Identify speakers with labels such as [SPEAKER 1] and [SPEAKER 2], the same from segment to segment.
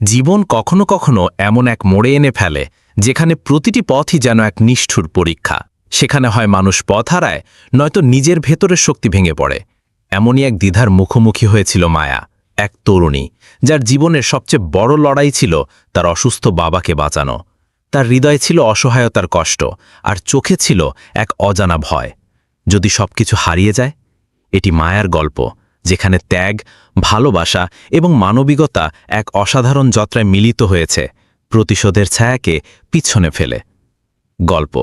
[SPEAKER 1] জীবন কখনো কখনো এমন এক মোড়ে এনে ফেলে, যেখানে প্রতিটি পথই যেন এক নিষ্ঠুর পরীক্ষা। সেখানে হয় মানুষ পথ হারায়, নয়তো নিজের ভেতরের শক্তি ভেঙে পড়ে। এমনই এক দ্বিধার মুখোমুখি হয়েছিল মায়া, এক তরুণী, যার জীবনের সবচেয়ে বড় লড়াই ছিল তার অসুস্থ বাবাকে বাঁচানো। তার হৃদয় ছিল অসহায়তার কষ্ট, আর চোখে ছিল এক অজানা ভয়। যদি সবকিছু হারিয়ে যায়, এটি মায়ার গল্প। যেখানে ত্যাগ, ভালোবাসা এবং মানবিকতা এক অসাধারণ যাত্রায় মিলিত হয়েছে, প্রতিশোধের ছায়াকে পিছনে ফেলে। গল্প।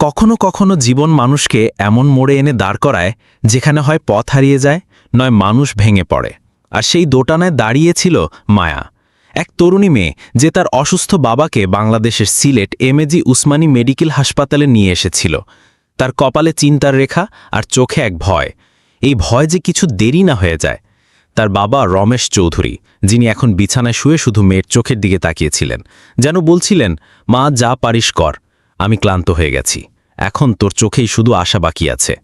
[SPEAKER 1] কখনো কখনো জীবন মানুষকে এমন মোড়ে এনে দাঁড় করায়, যেখানে হয় পথ হারিয়ে যায়, নয় মানুষ ভেঙে পড়ে। আর সেই দোটানায় দাঁড়িয়েছিল মায়া। এক তরুণী মেয়ে, যে তার অসুস্থ বাবাকে বাংলাদেশের সিলেট এমএজি উসমানী মেডিকেল হাসপাতালে নিয়ে এসেছিল। তার কপালে চিন্তার রেখা আর চোখে এক ভয়। এই ভয় যে কিছু দেরি না হয়ে যায়। তার বাবা রমেশ চৌধুরী, যিনি এখন বিছানায় শুয়ে শুধু মেয়ের চোখের দিকে তাকিয়েছিলেন, যেন বলছিলেন, মা, যা পারিস কর, আমি ক্লান্ত হয়ে গেছি। এখন তোর চোখেই শুধু আশা বাকি আছে।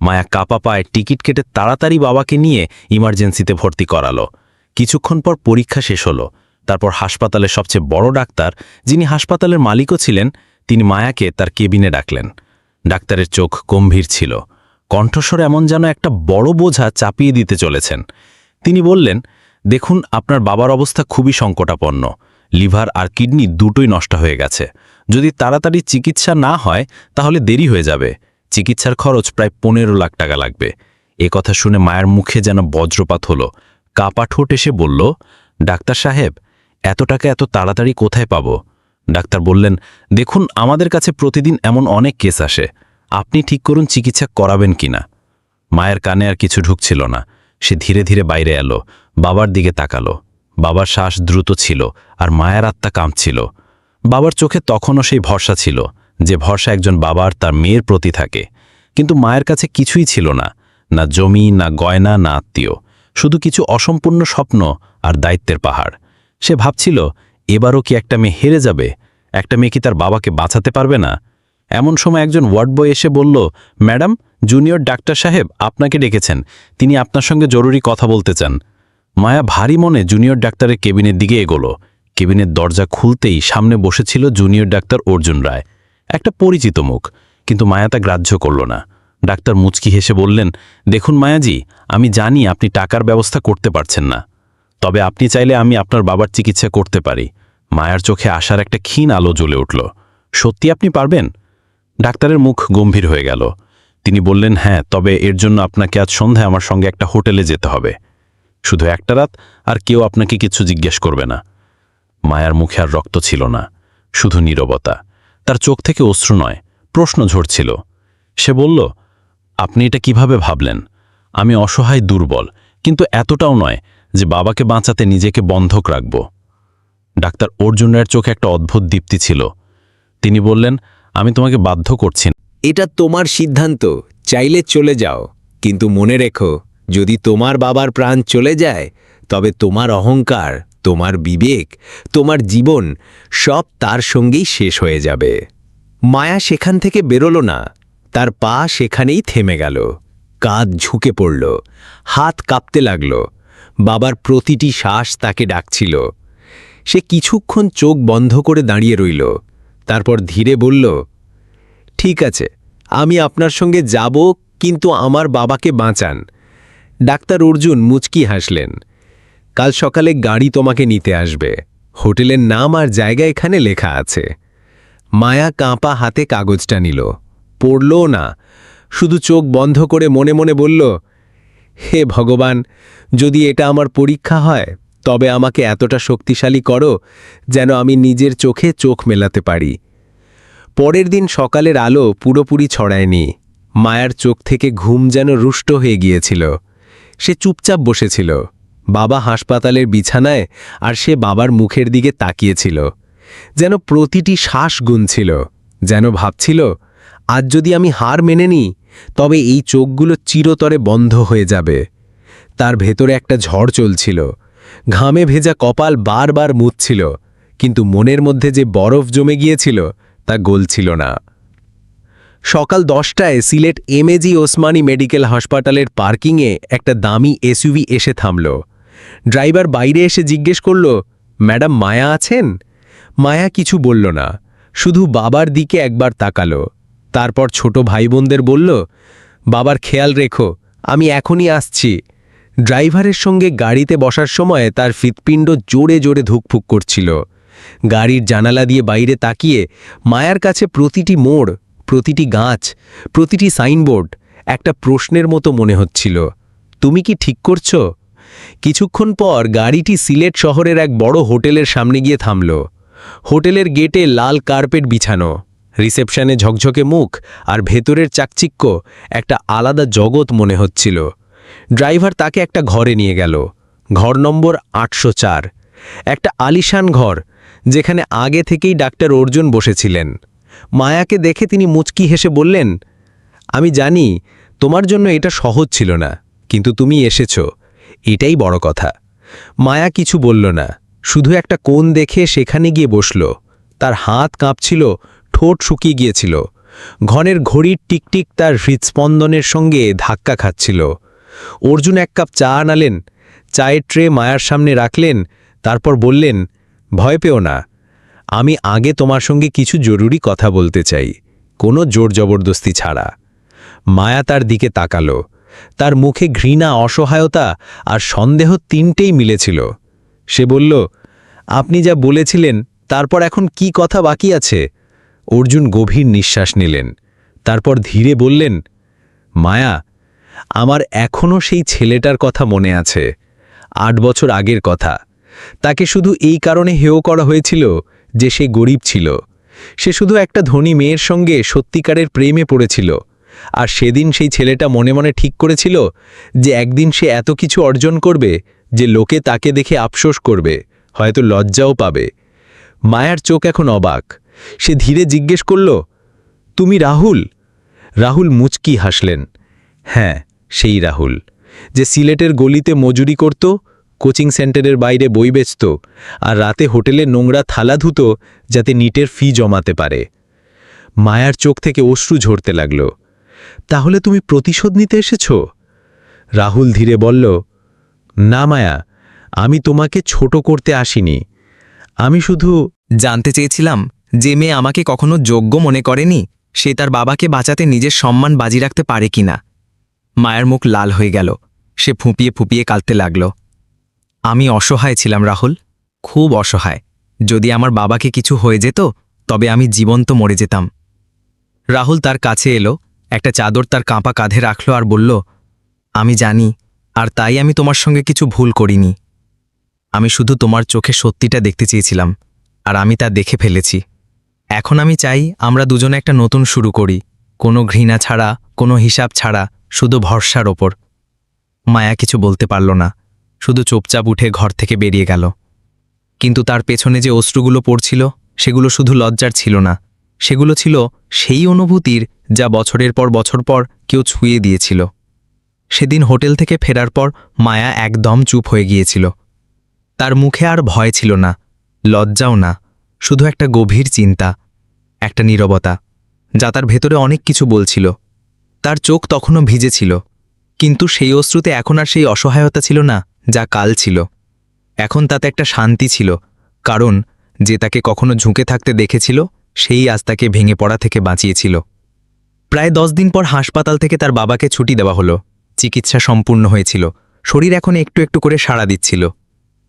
[SPEAKER 1] মায়া কাপা পায়ে টিকিট কেটে তাড়াতাড়ি বাবাকে নিয়ে ইমার্জেন্সিতে ভর্তি করালো। কিছুক্ষণ পর পরীক্ষা শেষ হলো। তারপর হাসপাতালের সবচেয়ে বড় ডাক্তার, যিনি হাসপাতালের মালিকও ছিলেন, তিনি মায়াকে তার কেবিনে ডাকলেন। ডাক্তারের চোখ গম্ভীর ছিল। কণ্ঠস্বর এমন যেন একটা বড় বোঝা চাপিয়ে দিতে চলেছেন। তিনি বললেন, দেখুন, আপনার বাবার অবস্থা খুবই সংকটাপন্ন। লিভার আর কিডনি দুটোই নষ্ট হয়ে গেছে। যদি তাড়াতাড়ি চিকিৎসা না হয়, তাহলে দেরি হয়ে যাবে। চিকিৎসার খরচ প্রায় পনেরো লাখ টাকা লাগবে। এ কথা শুনে মায়ের মুখে যেন বজ্রপাত হলো। কাপা ঠোঁট এসে বলল, ডাক্তার সাহেব, এত টাকা এত তাড়াতাড়ি কোথায় পাব? ডাক্তার বললেন, দেখুন, আমাদের কাছে প্রতিদিন এমন অনেক কেস আসে। আপনি ঠিক করুন চিকিৎসা করাবেন কিনা। মায়ের কানে আর কিছু ঢুকছিল না। সে ধীরে ধীরে বাইরে এলো, বাবার দিকে তাকালো। বাবার শ্বাস দ্রুত ছিল আর মায়ের আত্মা কাঁপছিল। বাবার চোখে তখনও সেই ভরসা ছিল যে ভরসা একজন বাবার, তার মেয়ের প্রতি থাকে। কিন্তু মায়ের কাছে কিছুই ছিল না না জমি, না গয়না, না আত্মীয়। শুধু কিছু অসম্পূর্ণ স্বপ্ন আর দায়িত্বের পাহাড়। সে ভাবছিল, এবারও কি একটা মেয়ে হেরে যাবে? একটা মেয়ে কি তার বাবাকে বাঁচাতে পারবে না? এমন সময় একজন ওয়ার্ড বয় এসে বলল, ম্যাডাম, জুনিয়র ডাক্তার সাহেব আপনাকে ডেকেছেন। তিনি আপনার সঙ্গে জরুরি কথা বলতে চান। মায়া ভারী মনে জুনিয়র ডাক্তারের কেবিনের দিকে এগোলো। কেবিনের দরজা খুলতেই সামনে বসেছিল জুনিয়র ডাক্তার অর্জুন রায়। একটা পরিচিত মুখ, কিন্তু মায়া তা গ্রাহ্য করল না। ডাক্তার মুচকি হেসে বললেন, দেখুন মায়াজি, আমি জানি আপনি টাকার ব্যবস্থা করতে পারছেন না। তবে আপনি চাইলে আমি আপনার বাবার চিকিৎসা করতে পারি। মায়ার চোখে আসার একটা ক্ষীণ আলো জ্বলে উঠল। সত্যি আপনি পারবেন? ডাক্তারের মুখ গম্ভীর হয়ে গেল। তিনি বললেন হ্যাঁ তবে এর জন্য আপনাকে আজ সন্ধ্যায় আমার সঙ্গে একটা হোটেলে যেতে হবে। শুধু একটা রাত, আর কেউ আপনাকে কিছু জিজ্ঞেস করবে না। মায়ার মুখে আর রক্ত ছিল না, শুধু নীরবতা। তার চোখ থেকে অশ্রু নয়, প্রশ্ন ঝরছিল। সে বলল, আপনি এটা কীভাবে ভাবলেন? আমি অসহায়, দুর্বল, কিন্তু এতটাও নয় যে বাবাকে বাঁচাতে নিজেকে বন্ধক রাখব। ডাক্তার অর্জুন রায়ের চোখে একটা অদ্ভুত দীপ্তি ছিল। তিনি বললেন আমি তোমাকে বাধ্য করছি না।
[SPEAKER 2] এটা তোমার সিদ্ধান্ত, চাইলে চলে যাও। কিন্তু মনে রেখো, যদি তোমার বাবার প্রাণ চলে যায়, তবে তোমার অহংকার, তোমার বিবেক, তোমার জীবন সব তার সঙ্গেই শেষ হয়ে যাবে। মায়া সেখান থেকে বেরোলো না, তার পা সেখানেই থেমে গেল। কাঁধ ঝুঁকে পড়ল, হাত কাঁপতে লাগল, বাবার প্রতিটি শ্বাস তাকে ডাকছিল। সে কিছুক্ষণ চোখ বন্ধ করে দাঁড়িয়ে রইল তারপর ধীরে বলল, ঠিক আছে, আমি আপনার সঙ্গে যাব, কিন্তু আমার বাবাকে বাঁচান। ডাক্তার অর্জুন মুচকি হাসলেন, কাল সকালে গাড়ি তোমাকে নিতে আসবে। হোটেলের নাম আর জায়গা এখানে লেখা আছে। মায়া কাঁপা হাতে কাগজটা নিল পড়লও না, শুধু চোখ বন্ধ করে মনে মনে বলল, হে ভগবান, যদি এটা আমার পরীক্ষা হয়, তবে আমাকে এতটা শক্তিশালী করো, যেন আমি নিজের চোখে চোখ মেলাতে পারি। পরের দিন সকালের আলো পুরোপুরি ছড়ায়নি। মায়ার চোখ থেকে ঘুম যেন রুষ্ট হয়ে গিয়েছিল। সে চুপচাপ বসেছিল। বাবা হাসপাতালের বিছানায় আর সে বাবার মুখের দিকে তাকিয়েছিল। যেন প্রতিটি শ্বাস গুনছিল। যেন ভাবছিল, আজ যদি আমি হার মেনে নিই তবে এই চোখগুলো চিরতরে বন্ধ হয়ে যাবে। তার ভেতরে একটা ঝড় চলছিল। ঘামে ভেজা কপাল বারবার মুছছিল। কিন্তু মনের মধ্যে যে বরফ জমে গিয়েছিল তা গলছিল না। সকাল দশটায় সিলেট এমএজি ওসমানী মেডিকেল হাসপাতালের পার্কিংয়ে একটা দামি এসইউভি এসে থামল।
[SPEAKER 1] ড্রাইভার বাইরে এসে জিজ্ঞেস করল, ম্যাডাম, মায়া আছেন? মায়া কিছু বলল না, শুধু বাবার দিকে একবার তাকালো। তারপর ছোট ভাই বোনদের বলল, বাবার খেয়াল রেখো, আমি এখনই আসছি। ড্রাইভারের সঙ্গে গাড়িতে বসার সময় তার হৃৎপিণ্ড জোরে জোরে ধুকফুক করছিল। গাড়ির জানালা দিয়ে বাইরে তাকিয়ে মায়ার কাছে প্রতিটি মোড়, প্রতিটি গাছ, প্রতিটি সাইনবোর্ড একটা প্রশ্নের মতো মনে হচ্ছিল। তুমি কি ঠিক করছ? কিছুক্ষণ পর গাড়িটি সিলেট শহরের এক বড় হোটেলের সামনে গিয়ে থামল। হোটেলের গেটে লাল কার্পেট বিছানো, রিসেপশনে ঝকঝকে মুখ আর ভেতরের চাকচিক্য একটা আলাদা জগৎ মনে হচ্ছিল। ড্রাইভার তাকে একটা ঘরে নিয়ে গেল, ঘর নম্বর আটশো চার। একটা আলিশান ঘর যেখানে আগে থেকেই ডাক্তার অর্জুন বসেছিলেন। মায়াকে দেখে তিনি মুচকি হেসে বললেন, আমি জানি তোমার জন্য এটা সহজ ছিল না, কিন্তু তুমি এসেছ। এটাই বড় কথা। মায়া কিছু বলল না, শুধু একটা কোণ দেখে সেখানে গিয়ে বসল। তার হাত কাঁপছিল, ঠোঁট শুকিয়ে গিয়েছিল। ঘনের ঘড়ির টিকটিক তার হৃৎস্পন্দনের সঙ্গে ধাক্কা খাচ্ছিল। অর্জুন এক কাপ চা আনালেন, চায়ের ট্রে মায়ার সামনে রাখলেন, তারপর বললেন ভয় পেও না। আমি আগে তোমার সঙ্গে কিছু জরুরি কথা বলতে চাই। কোনো জোর জবরদস্তি ছাড়া। মায়া তার দিকে তাকালো। তার মুখে ঘৃণা, অসহায়তা আর সন্দেহ তিনটেই মিলেছিল। সে বলল, আপনি যা বলেছিলেন, তারপর এখন কি কথা বাকি আছে? অর্জুন গভীর নিঃশ্বাস নিলেন। তারপর ধীরে বললেন, মায়া, আমার এখনও সেই ছেলেটার কথা মনে আছে। আট বছর আগের কথা। তাকে শুধু এই কারণে হেয় করা হয়েছিল যে সে গরিব ছিল। সে শুধু একটা ধনী মেয়ের সঙ্গে সত্যিকারের প্রেমে পড়েছিল। আর সেদিন সেই ছেলেটা মনে মনে ঠিক করেছিল যে একদিন সে এত কিছু অর্জন করবে যে লোকে তাকে দেখে আফসোস করবে, হয়তো লজ্জাও পাবে। মায়ার চোখ এখন অবাক। সে ধীরে জিজ্ঞেস করল, তুমি রাহুল? রাহুল মুচকি হাসলেন হ্যাঁ সেই রাহুল, যে সিলেটের গলিতে মজুরি করত কোচিং সেন্টারের বাইরে বই বেচত আর রাতে হোটেলে নোংরা থালা ধুত যাতে নিটের ফি জমাতে পারে। মায়ার চোখ থেকে অশ্রু ঝরতে লাগল। তাহলে তুমি প্রতিশোধ নিতে এসেছ? রাহুল ধীরে বলল, না মায়া, আমি তোমাকে ছোট করতে আসিনি। আমি শুধু
[SPEAKER 3] জানতে চেয়েছিলাম যে মেয়ে আমাকে কখনো যোগ্য মনে করেনি, সে তার বাবাকে বাঁচাতে নিজের সম্মান বাজি রাখতে পারে কিনা। মায়ের মুখ লাল হয়ে গেল। সে ফুঁপিয়ে ফুঁপিয়ে কাঁদতে লাগল। আমি অসহায় ছিলাম, রাহুল। খুব অসহায়। যদি আমার বাবাকে কিছু হয়ে যেত, তবে আমি জীবন্ত মরে যেতাম। রাহুল তার কাছে এলো, একটা চাদর তার কাঁপা কাঁধে রাখল আর বলল, আমি জানি, আর তাই আমি তোমার সঙ্গে কিছু ভুল করিনি। আমি শুধু তোমার চোখে সত্যিটা দেখতে চেয়েছিলাম, আর আমি তা দেখে ফেলেছি। এখন আমি চাই আমরা দুজনে একটা নতুন শুরু করি। কোনো ঘৃণা ছাড়া, কোনো হিসাব ছাড়া, শুধু ভরসার ওপর। মায়া কিছু বলতে পারল না। শুধু চুপচাপ উঠে ঘর থেকে বেরিয়ে গেল। কিন্তু তার পেছনে যে অশ্রুগুলো পড়ছিল, সেগুলো শুধু লজ্জার ছিল না। সেগুলো ছিল সেই অনুভূতির যা বছরের পর বছর পর কেউ ছুঁয়ে দিয়েছিল। সেদিন হোটেল থেকে ফেরার পর মায়া একদম চুপ হয়ে গিয়েছিল। তার মুখে আর ভয় ছিল না, লজ্জাও না, শুধু একটা গভীর চিন্তা, একটা নীরবতা, যা তার ভেতরে অনেক কিছু বলছিল। তার চোখ তখনও ভিজেছিল কিন্তু সেই অশ্রুতে এখন আর সেই অসহায়তা ছিল না। যা কাল ছিল। এখন তাতে একটা শান্তি ছিল, কারণ যে তাকে কখনো ঝুঁকে থাকতে দেখেছিল, সেই আজ তাকে ভেঙে পড়া থেকে বাঁচিয়েছিল। প্রায় দশ দিন পর হাসপাতাল থেকে তার বাবাকে ছুটি দেওয়া হলো। চিকিৎসা সম্পূর্ণ হয়েছিল। শরীর এখন একটু একটু করে সাড়া দিচ্ছিল।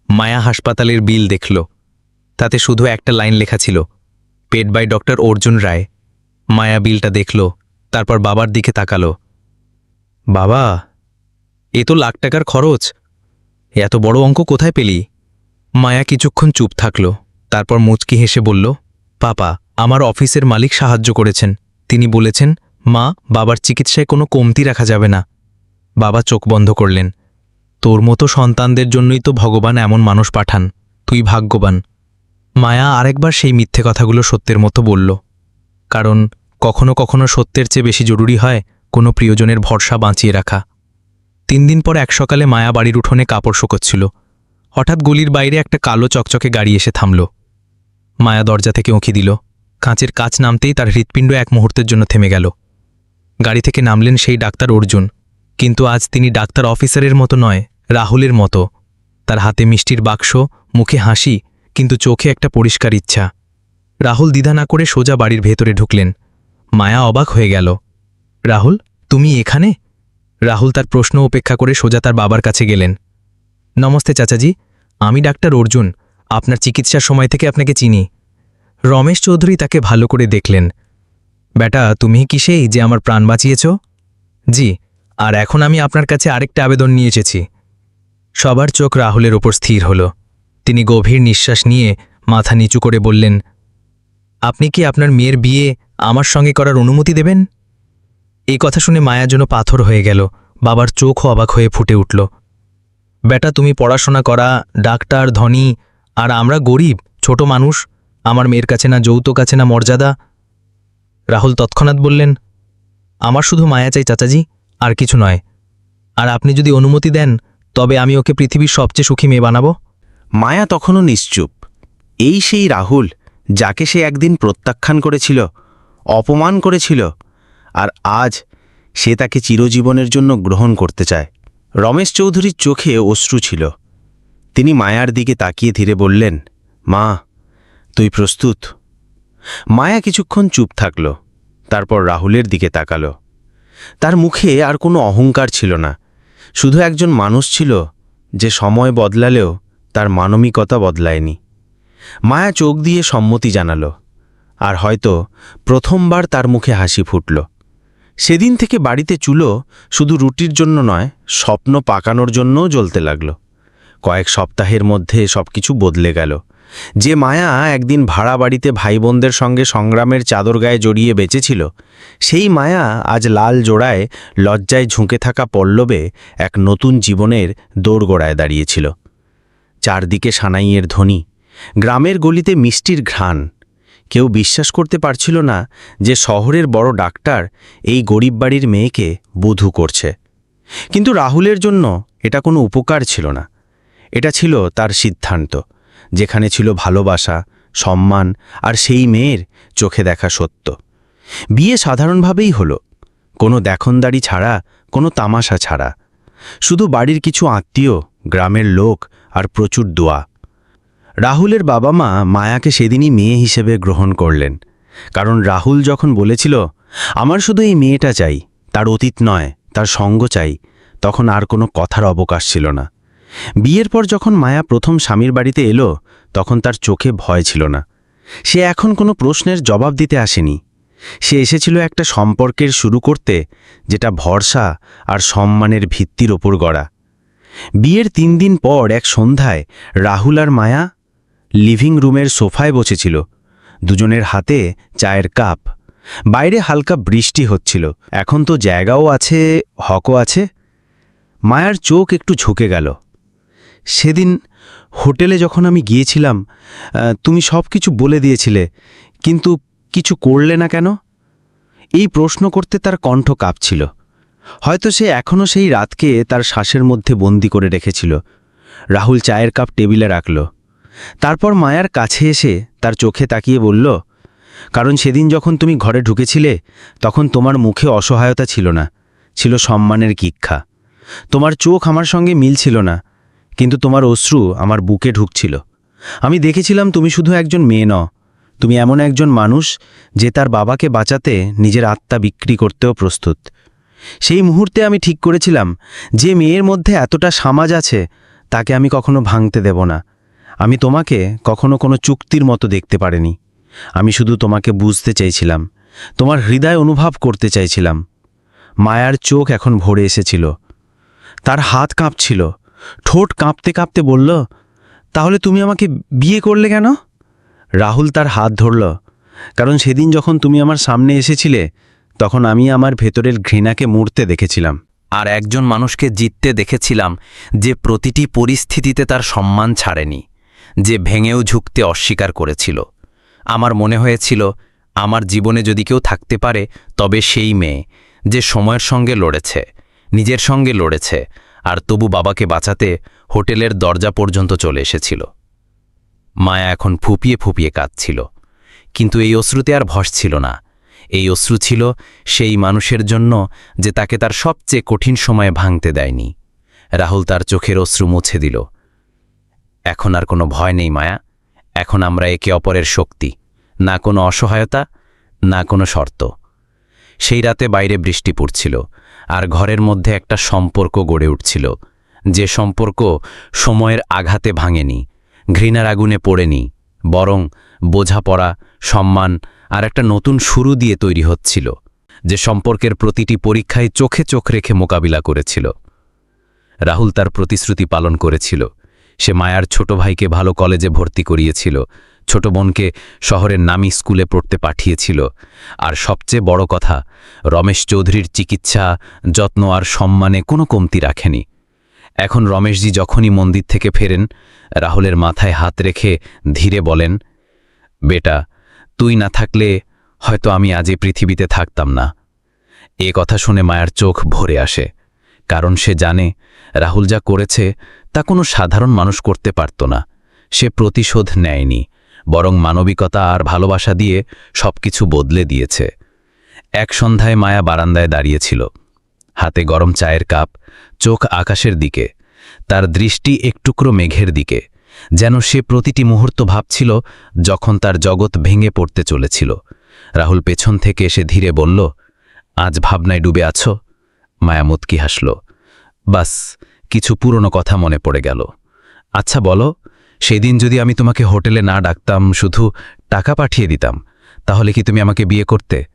[SPEAKER 3] মায়া হাসপাতালের বিল দেখল। তাতে শুধু একটা লাইন লেখা ছিল paid by doctor Arjun Roy. Maya বিলটা দেখল, তারপর বাবার দিকে তাকালো। বাবা, এ তো লাখ টাকার খরচ। এত বড় অঙ্ক কোথায় পেলি? মায়া কিছুক্ষণ চুপ থাকল, তারপর মুচকি হেসে বলল, পাপা, আমার অফিসের মালিক সাহায্য করেছেন। তিনি বলেছেন, মা, বাবার চিকিৎসায় কোনো কমতি রাখা যাবে না। বাবা চোখ বন্ধ করলেন, তোর মতো সন্তানদের জন্যই তো ভগবান এমন মানুষ পাঠান, তুই ভাগ্যবান। মায়া আরেকবার সেই মিথ্যে কথাগুলো সত্যের মতো বলল, কারণ কখনো কখনো সত্যের চেয়ে বেশি জরুরি হয় কোনো প্রিয়জনের ভরসা বাঁচিয়ে রাখা। তিন দিন পর এক সকালে মায়া বাড়ির উঠোনে কাপড় শুকোচ্ছিল। হঠাৎ গলির বাইরে একটা কালো চকচকে গাড়ি এসে থামল। মায়া দরজা থেকে উঁকি দিল। কাঁচের কাচ নামতেই তার হৃৎপিণ্ড এক মুহূর্তের জন্য থেমে গেল। গাড়ি থেকে নামলেন সেই ডাক্তার অর্জুন। কিন্তু আজ তিনি ডাক্তার অফিসারের মতো নয়, রাহুলের মতো। তার হাতে মিষ্টির বাক্স, মুখে হাসি, কিন্তু চোখে একটা পরিষ্কার ইচ্ছা। রাহুল দ্বিধা না করে সোজা বাড়ির ভেতরে ঢুকলেন। মায়া অবাক হয়ে গেল। রাহুল, তুমি এখানে? রাহুল তার প্রশ্ন উপেক্ষা করে সোজা তার বাবার কাছে গেলেন। নমস্তে চাচাজি, আমি ডাক্তার অর্জুন, আপনার চিকিৎসার সময় থেকে আপনাকে চিনি। রমেশ চৌধুরী তাকে ভালো করে দেখলেন। বেটা তুমি কি সেই যে আমার প্রাণ বাঁচিয়েছ? জি, আর এখন আমি আপনার কাছে আরেকটা আবেদন নিয়ে এসেছি। সবার চোখ রাহুলের ওপর স্থির হল। তিনি গভীর নিঃশ্বাস নিয়ে মাথা নিচু করে বললেন, আপনি কি আপনার মেয়ের বিয়ে আমার সঙ্গে করার অনুমতি দেবেন? এই কথা শুনে মায়া যেন পাথর হয়ে গেল, বাবার চোখও অবাক হয়ে ফুটে উঠল। বেটা, তুমি পড়াশোনা করা, ডাক্তার, ধনী, আর আমরা গরিব, ছোট মানুষ, আমার মেয়ের কাছে না যৌতুক আছে না মর্যাদা? রাহুল তৎক্ষণাৎ বললেন, আমার শুধু মায়া চাই চাচাজি, আর কিছু নয়। আর আপনি যদি অনুমতি দেন, তবে আমি ওকে পৃথিবীর সবচেয়ে সুখী মেয়ে বানাবো।
[SPEAKER 1] মায়া তখনও নিশ্চুপ। এই সেই রাহুল, যাকে সে একদিন প্রত্যাখ্যান করেছিল, অপমান করেছিল আর আজ সে তাকে চিরজীবনের জন্য গ্রহণ করতে চায়। রমেশ চৌধুরীর চোখে অশ্রু ছিল। তিনি মায়ার দিকে তাকিয়ে ধীরে বললেন, মা, তুই প্রস্তুত? মায়া কিছুক্ষণ চুপ থাকল, তারপর রাহুলের দিকে তাকাল। তার মুখে আর কোনো অহংকার ছিল না, শুধু একজন মানুষ ছিল যে সময় বদলালেও তার মানবিকতা বদলায়নি। মায়া চোখ দিয়ে সম্মতি জানাল, আর হয়তো প্রথমবার তার মুখে হাসি ফুটল। সেদিন থেকে বাড়িতে চুলো শুধু রুটির জন্য নয়, স্বপ্ন পাকানোর জন্যও জ্বলতে লাগল। কয়েক সপ্তাহের মধ্যে সবকিছু বদলে গেল। যে মায়া একদিন ভাড়া বাড়িতে ভাই বোনদের সঙ্গে সংগ্রামের চাদর গায়ে জড়িয়ে বেঁচেছিল, সেই মায়া আজ লাল জোড়ায় লজ্জায় ঝুঁকে থাকা পল্লবে এক নতুন জীবনের দোরগোড়ায় দাঁড়িয়েছিল। চারদিকে সানাইয়ের ধ্বনি, গ্রামের গলিতে মিষ্টির ঘ্রাণ কেউ বিশ্বাস করতে পারছিল না যে শহরের বড় ডাক্তার এই গরিব বাড়ির মেয়েকে বধূ করছে। কিন্তু রাহুলের জন্য এটা কোনো উপকার ছিল না। এটা ছিল তার সিদ্ধান্ত, যেখানে ছিল ভালোবাসা, সম্মান আর সেই মেয়ের চোখে দেখা সত্য। বিয়ে সাধারণভাবেই হলো, কোনো দেখনদারি ছাড়া, কোনো তামাশা ছাড়া। শুধু বাড়ির কিছু আত্মীয়, গ্রামের লোক আর প্রচুর দোয়া। রাহুলের বাবা মা মায়াকে সেদিনই মেয়ে হিসেবে গ্রহণ করলেন। কারণ রাহুল যখন বলেছিল, আমার শুধু এই মেয়েটা চাই, তার অতীত নয়, তার সঙ্গ চাই, তখন আর কোনো কথার অবকাশ ছিল না। বিয়ের পর যখন মায়া প্রথম স্বামীর বাড়িতে এলো, তখন তার চোখে ভয় ছিল না। সে এখন কোনো প্রশ্নের জবাব দিতে আসেনি। সে এসেছিল একটা সম্পর্কের শুরু করতে, যেটা ভরসা আর সম্মানের ভিত্তির ওপর গড়া। বিয়ের তিন দিন পর এক সন্ধ্যায় রাহুল আর মায়া লিভিং রুমের সোফায় বসেছিল। দুজনের হাতে চায়ের কাপ। বাইরে হালকা বৃষ্টি হচ্ছিল। এখন তো জায়গাও আছে, হকও আছে। মায়ার চোখ একটু ঝুঁকে গেল। সেদিন হোটেলে যখন আমি গিয়েছিলাম তুমি সব কিছু বলে দিয়েছিলে, কিন্তু কিছু করলে না কেন? এই প্রশ্ন করতে তার কণ্ঠ কাঁপছিল। হয়তো সে এখনও সেই রাতকে তার শ্বাসের মধ্যে বন্দি করে রেখেছিল। রাহুল চায়ের কাপ টেবিলে রাখল। তারপর মায়ার কাছে এসে তার চোখে তাকিয়ে বলল, কারণ সেদিন যখন তুমি ঘরে ঢুকেছিলে, তখন তোমার মুখে অসহায়তা ছিল না, ছিল সম্মানের কিক্ষা তোমার চোখ আমার সঙ্গে মিলছিল না, কিন্তু তোমার অশ্রু আমার বুকে ঢুকছিল। আমি দেখেছিলাম তুমি শুধু একজন মেয়ে ন তুমি এমন একজন মানুষ যে তার বাবাকে বাঁচাতে নিজের আত্মা বিক্রি করতেও প্রস্তুত। সেই মুহূর্তে আমি ঠিক করেছিলাম, যে মেয়ের মধ্যে এতটা সামাজ আছে, তাকে আমি কখনো ভাঙতে দেব না। আমি তোমাকে কখনো কোনো চুক্তির মতো দেখতে পারিনি। আমি শুধু তোমাকে বুঝতে চাইছিলাম, তোমার হৃদয় অনুভব করতে চাইছিলাম। মায়ার চোখ এখন ভরে এসেছিল। তার হাত কাঁপছিল। ঠোঁট কাঁপতে কাঁপতে বলল, তাহলে তুমি আমাকে বিয়ে করলে কেন? রাহুল তার হাত ধরল। কারণ সেদিন যখন তুমি আমার সামনে এসেছিলে, তখন আমি আমার ভেতরের ঘৃণাকে মূর্তে দেখেছিলাম। আর একজন মানুষকে জিততে দেখেছিলাম যে প্রতিটি পরিস্থিতিতে তার সম্মান ছাড়েনি। যে ভেঙেও ঝুঁকতে অস্বীকার করেছিল। আমার মনে হয়েছিল, আমার জীবনে যদি কেউ থাকতে পারে, তবে সেই মেয়ে যে সময়ের সঙ্গে লড়েছে, নিজের সঙ্গে লড়েছে, আর তবু বাবাকে বাঁচাতে হোটেলের দরজা পর্যন্ত চলে এসেছিল। মায়া এখন ফুপিয়ে ফুপিয়ে কাঁদছিল। কিন্তু এই অশ্রুতে আর ভস ছিল না। এই অশ্রু ছিল সেই মানুষের জন্য যে তাকে তার সবচেয়ে কঠিন সময়ে ভাঙতে দেয়নি। রাহুল তার চোখের অশ্রু মুছে দিল। এখন আর কোনো ভয় নেই, মায়া। এখন আমরা একে অপরের শক্তি, না কোনো অসহায়তা, না কোনো শর্ত। সেই রাতে বাইরে বৃষ্টি পড়ছিল, আর ঘরের মধ্যে একটা সম্পর্ক গড়ে উঠছিল, যে সম্পর্ক সময়ের আঘাতে ভাঙেনি, ঘৃণার আগুনে পড়েনি, বরং বোঝাপড়া, সম্মান আর একটা নতুন শুরু দিয়ে তৈরি হচ্ছিল, যে সম্পর্কের প্রতিটি পরীক্ষায় চোখে চোখ রেখে মোকাবিলা করেছিল। রাহুল তার প্রতিশ্রুতি পালন করেছিল সে মায়ার ছোট ভাইকে ভালো কলেজে ভর্তি করিয়েছিল। ছোট বোনকে শহরের নামি স্কুলে পড়তে পাঠিয়েছিল। আর সবচেয়ে বড় কথা, রমেশ চৌধুরীর চিকিৎসা, যত্ন আর সম্মানে কোনো কমতি রাখেনি। এখন রমেশজি যখনই মন্দির থেকে ফেরেন, রাহুলের মাথায় হাত রেখে ধীরে বলেন, বেটা, তুই না থাকলে হয়তো আমি আজ পৃথিবীতে থাকতাম না। এ কথা শুনে মায়ার চোখ ভরে আসে। কারণ সে জানে রাহুল যা করেছে তা কোনো সাধারণ মানুষ করতে পারত না। সে প্রতিশোধ নেয়নি, বরং মানবিকতা আর ভালোবাসা দিয়ে সবকিছু বদলে দিয়েছে। এক সন্ধ্যায় মায়া বারান্দায় দাঁড়িয়েছিল, হাতে গরম চায়ের কাপ, চোখ আকাশের দিকে, তার দৃষ্টি একটুকরো মেঘের দিকে, যেন সে প্রতিটি মুহূর্ত ভাবছিল যখন তার জগৎ ভেঙে পড়তে চলেছিল। রাহুল পেছন থেকে এসে ধীরে বলল, আজ ভাবনায় ডুবে আছো? মায়ামুতকি হাসল। বাস, কিছু পুরনো কথা মনে পড়ে গেল। আচ্ছা বলো, সেদিন যদি আমি তোমাকে হোটেলে না ডাকতাম, শুধু টাকা পাঠিয়ে দিতাম, তাহলে কি তুমি আমাকে বিয়ে করতে?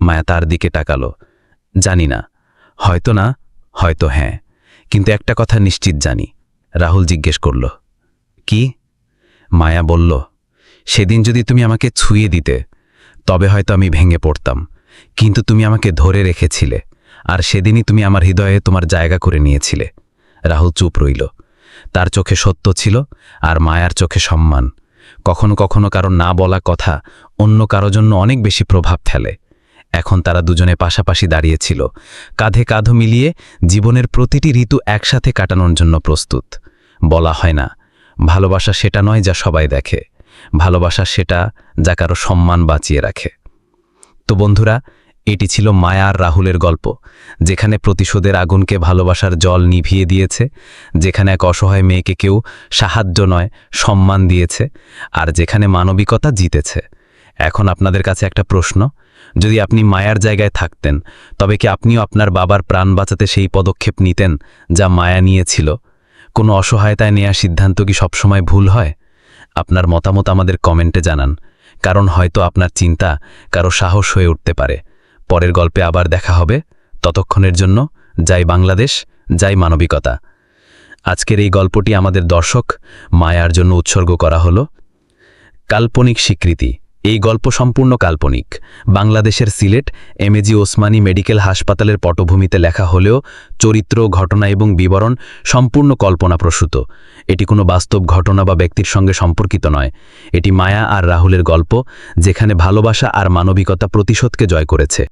[SPEAKER 1] মায়া তার দিকে তাকালো। জানি না। হয়তো না, হয়তো হ্যাঁ। কিন্তু একটা কথা নিশ্চিত জানি। রাহুল জিজ্ঞেস করল, কি? মায়া বলল, সেদিন যদি তুমি আমাকে ছুঁয়ে দিতে, তবে হয়তো আমি ভেঙে পড়তাম। কিন্তু তুমি আমাকে ধরে রেখেছিলে। আর সেদিনই তুমি আমার হৃদয়ে তোমার জায়গা করে নিয়েছিলে। রাহুল চুপ রইল। তার চোখে সত্য ছিল আর মায়ার চোখে সম্মান। কখনো কখনো কারও না বলা কথা অন্য কারও জন্য অনেক বেশি প্রভাব ফেলে। এখন তারা দুজনে পাশাপাশি দাঁড়িয়েছিল, কাঁধে কাঁধ মিলিয়ে জীবনের প্রতিটি ঋতু একসাথে কাটানোর জন্য প্রস্তুত। বলা হয় না, ভালোবাসা সেটা নয় যা সবাই দেখে, ভালোবাসা সেটা যা কারও সম্মান বাঁচিয়ে রাখে। তো বন্ধুরা এটি ছিল মায়া আর রাহুলের গল্প, যেখানে প্রতিশোধের আগুনকে ভালোবাসার জল নিভিয়ে দিয়েছে, যেখানে এক অসহায় মেয়েকে কেউ সাহায্য নয়, সম্মান দিয়েছে, আর যেখানে মানবিকতা জিতেছে। এখন আপনাদের কাছে একটা প্রশ্ন, যদি আপনি মায়ার জায়গায় থাকতেন, তবে কি আপনিও আপনার বাবার প্রাণ বাঁচাতে সেই পদক্ষেপ নিতেন যা মায়া নিয়েছিল? কোনো অসহায়তায় নেওয়া সিদ্ধান্ত কি সবসময় ভুল হয়? আপনার মতামত আমাদের কমেন্টে জানান, কারণ হয়তো আপনার চিন্তা কারও সাহস হয়ে উঠতে পারে। পরের গল্পে আবার দেখা হবে। ততক্ষণের জন্য যাই বাংলাদেশ, যাই মানবিকতা। আজকের এই গল্পটি আমাদের দর্শক মায়ার জন্য উৎসর্গ করা হলো। কাল্পনিক স্বীকৃতি। এই গল্প সম্পূর্ণ কাল্পনিক। বাংলাদেশের সিলেট এমএজি ওসমানী মেডিকেল হাসপাতালের পটভূমিতে লেখা হলেও চরিত্র, ঘটনা এবং বিবরণ সম্পূর্ণ কল্পনাপ্রসূত। এটি কোনো বাস্তব ঘটনা বা ব্যক্তির সঙ্গে সম্পর্কিত নয়। এটি মায়া আর রাহুলের গল্প, যেখানে ভালোবাসা আর মানবিকতা প্রতিশোধকে জয় করেছে।